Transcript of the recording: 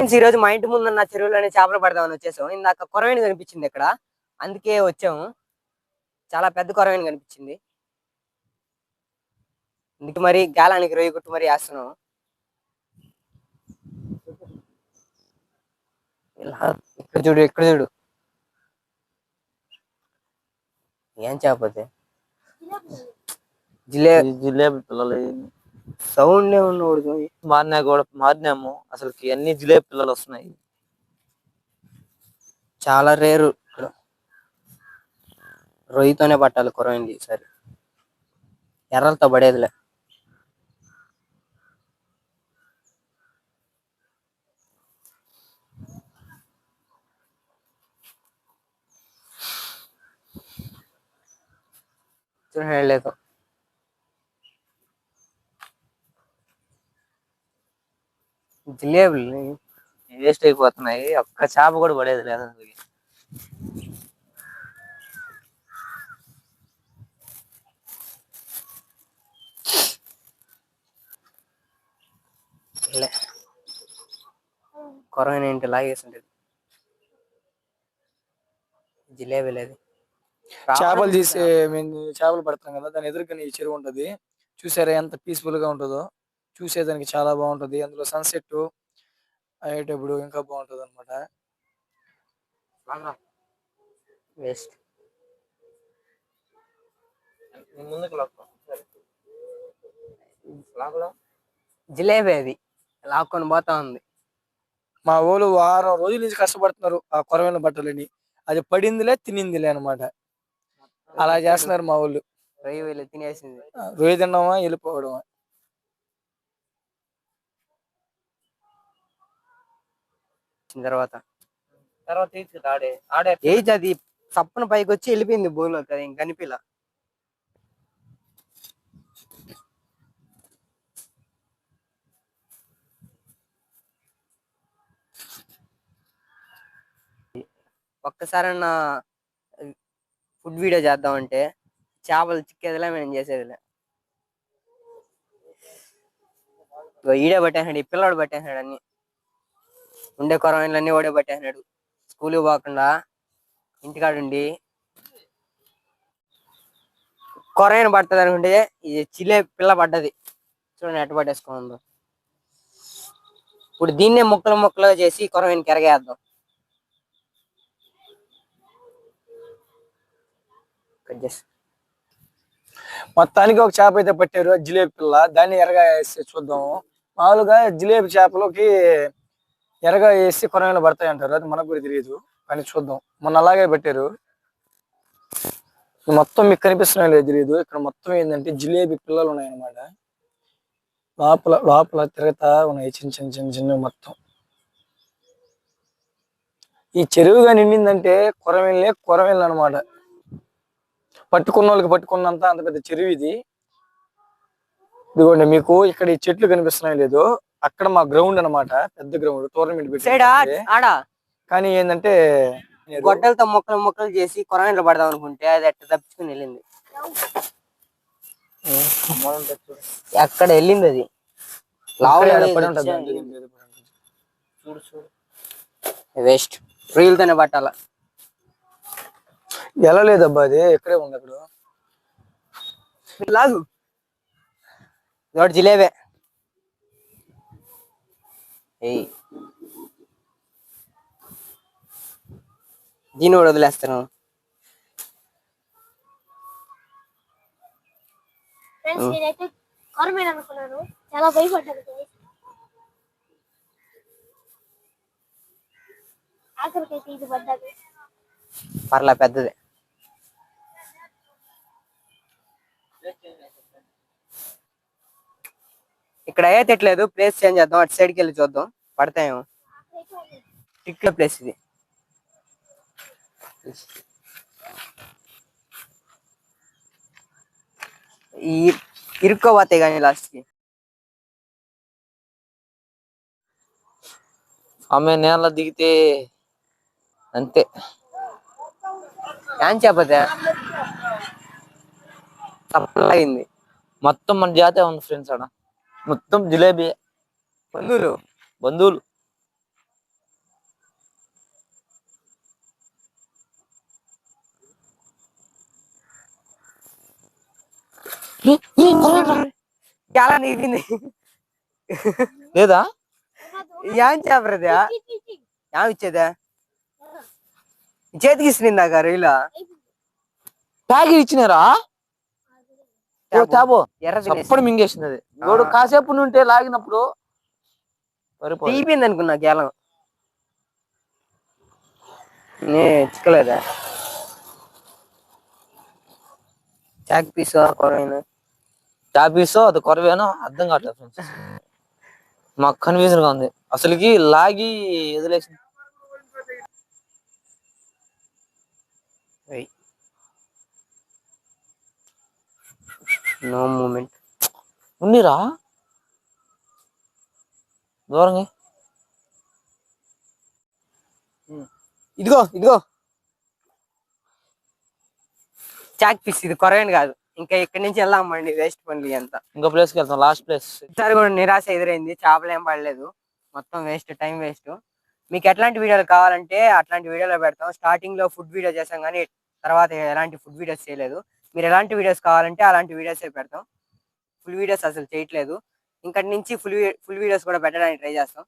Friends ఈ రోజు మా ఇంటి ముందు ఉన్న చెరువులోనే చేపలు పడదామని వచ్చేసాం. ఇందాక కొరవేణి కనిపించింది ఇక్కడ. అందుకే వచ్చాము చాలా పెద్ద కొరవేణి కనిపించింది. అందుకే మరి గాలానికి రొయ్యి కొట్టు మరి వేస్తున్నాం. ఇలా ఇక్కడ చూడు ఇక్కడ చూడు. ఏం చేపతే జిలే ఈ జిలేబీ పిల్లలు సౌండ్ ఉండకూడదు. మారినా కూడా మారినాము. అసలు అన్ని జిలేబీ పిల్లలు వస్తున్నాయి. చాలా రేరు. ఇక్కడ రొయ్యతోనే పట్టాలి కొరవండి ఈసారి. ఎర్రలతో పడేదిలే. చూడలేదు జిలేబులు వేస్ట్ అయిపోతున్నాయి. ఒక్క చేప కూడా పడేది లేదు లే. కొరమైన ఇంటి లాగేసి ఉండేది జిలేబీ లేదు. చేపలు తీసే మేము చేపలు పడతాం కదా దాని ఎదురుగా ఈ చెరువు ఉంటది. చూసారా ఎంత పీస్ఫుల్గా ఉంటుందో? చూసేదానికి చాలా బాగుంటది. అందులో సన్సెట్ అయ్యేటప్పుడు ఇంకా బాగుంటది అనమాట వేస్ట్? జిలేబీ అది. లాక్కొని పోతా ఉంది. మా వాళ్ళు వారం రోజుల నుంచి కష్టపడుతున్నారు ఆ కొరమైన బట్టలని. అది పడిందిలే తినిందిలే అన్నమాట. అలా చేస్తున్నారు మా వాళ్ళు. రొయ్య తినేసింది. రొయ్య తినడమా వెళ్ళిపోవడమా? వచ్చిన తర్వాత. తర్వాత ఆడే ఆడే. ఏజ్ అది సప్పన పైకి వచ్చి వెళ్ళిపోయింది భూమిలో కదా ఇంక కనిపిలా. ఒక్కసారన్నా ఫుడ్ వీడియో చేద్దామంటే చేపలు చిక్కేదిలే మేము చేసేదిలే. ఈడే పట్టేసాడు ఈ పిల్లడు పట్టేసాడు అన్ని. ఉండే కొరవైనలన్నీ ఓడే స్కూల్ స్కూల్కి పోకుండా ఇంటికాడుండి కొరైన పడుతుంది అనుకుంటే ఇది చిలే పిల్ల పడ్డది. చూడండి ఎట్ట పట్టేసుకోందో. ఇప్పుడు దీన్నే ముక్కలు ముక్కలు చేసి కొరమైన కెరగేద్దాం కట్ చేసి. మొత్తానికి ఒక చేప అయితే పట్టారు జిలేబీ పిల్ల. దాన్ని ఎరగా వేసి చూద్దాం. మామూలుగా జిలేబీ చేపలోకి ఎరగా వేసి కొరమైన పడతాయి అంటారు. అది మనకు కూడా తెలియదు. కానీ చూద్దాం. మొన్న అలాగే పెట్టారు. మొత్తం మీకు కనిపిస్తున్నాయి లేదు తెలియదు. ఇక్కడ మొత్తం ఏంటంటే జిలేబీ పిల్లలు ఉన్నాయి అన్నమాట లోపల లోపల తిరగతా ఉన్నాయి చిన్న చిన్న చిన్న చిన్న మొత్తం. ఈ చెరువుగా నిండిందంటే కొరవేళ్ళే కొరవేళ్ళు అనమాట పట్టుకున్న వాళ్ళకి పట్టుకున్నంత అంత పెద్ద చెరువు ఇది. ఇదిగోండి మీకు ఇక్కడ ఈ చెట్లు కనిపిస్తున్నాయి లేదు అక్కడ మా గ్రౌండ్ అన్నమాట పెద్ద గ్రౌండ్ టోర్నమెంట్ పెట్టి ఆడ? కానీ ఏంటంటే గొడ్డలతో ముక్కలు ముక్కలు చేసి కొరమైన పడదాం అనుకుంటే అది ఎట్ట తప్పించుకుని వెళ్ళింది. ఎక్కడ వెళ్ళింది అది? వేస్ట్. రొయ్యలతోనే పట్టాల. ఎలా లేదబ్బా అది ఎక్కడే ఉంది అక్కడ? లాగు. జిలేబే. ఏయ్. దీన్ని కూడా వదిలేస్తాను. చాలా భయపడ్డాను. ఆఖరికైతే ఇది పడ్డాను పర్లా పెద్దదే. ఇక్కడ ఏ తిట్టలేదు ప్లేస్ చేంజ్ చేద్దాం అటు సైడ్కి వెళ్ళి చూద్దాం. పడతాయేమో. టిక్ల ప్లేస్ ఇది. ఈ ఇరుక్కోపోతాయి కానీ లాస్ట్కి ఆమె నేల దిగితే అంతే. ఏం చెప్పతే తప్పలాగింది మొత్తం మన జాతే ఉంది ఫ్రెండ్స్ ఆడ. మొత్తం జిలేబీ. బంధువులు బంధువులు చాలా లేదా? ఏం చేపరదా? ఏం ఇచ్చేదా? చేతికి ఇచ్చిన ఇందాక ఇలా? ప్యాకెట్ ఇచ్చినారా? తాబో. ఎర్ర చప్పటి మింగేసింది అది గోడు. కాసేపు నుంటే లాగినప్పుడు తీపింది అనుకున్నా గేలం. నే చిక్కలేదా? Chalk piece కొరైన? చాపీసో అది కొరవేనో అర్థం కావట్లేదు మాకు కన్ఫ్యూజన్గా ఉంది. అసలుకి లాగి వదిలేసింది. నో మూమెంట్ ఉన్నిరా దూరంగా. ఇదిగో ఇదిగో. చాక్ పీస్ ఇది కొరైన కాదు. ఇంకా ఇక్కడి నుంచి వెళ్దామండి వేస్ట్ పనులు అంతా. ఇంకో ప్లేస్కి వెళ్తాం లాస్ట్ ప్లేస్ ఈసారి కూడా నిరాశ ఎదురైంది చేపలు ఏం పడలేదు. మొత్తం వేస్ట్ టైం వేస్ట్ మీకు ఎట్లాంటి వీడియోలు కావాలంటే అట్లాంటి వీడియోలు పెడతాం. స్టార్టింగ్లో ఫుడ్ వీడియో చేసాం కానీ తర్వాత ఎలాంటి ఫుడ్ వీడియోస్ చేయలేదు. మీరు ఎలాంటి వీడియోస్ కావాలంటే అలాంటి వీడియోస్ పెడతాం. ఫుల్ వీడియోస్ అసలు చేయట్లేదు. ఇంకటి నుంచి ఫుల్ ఫుల్ వీడియోస్ కూడా పెట్టడానికి ట్రై చేస్తాం.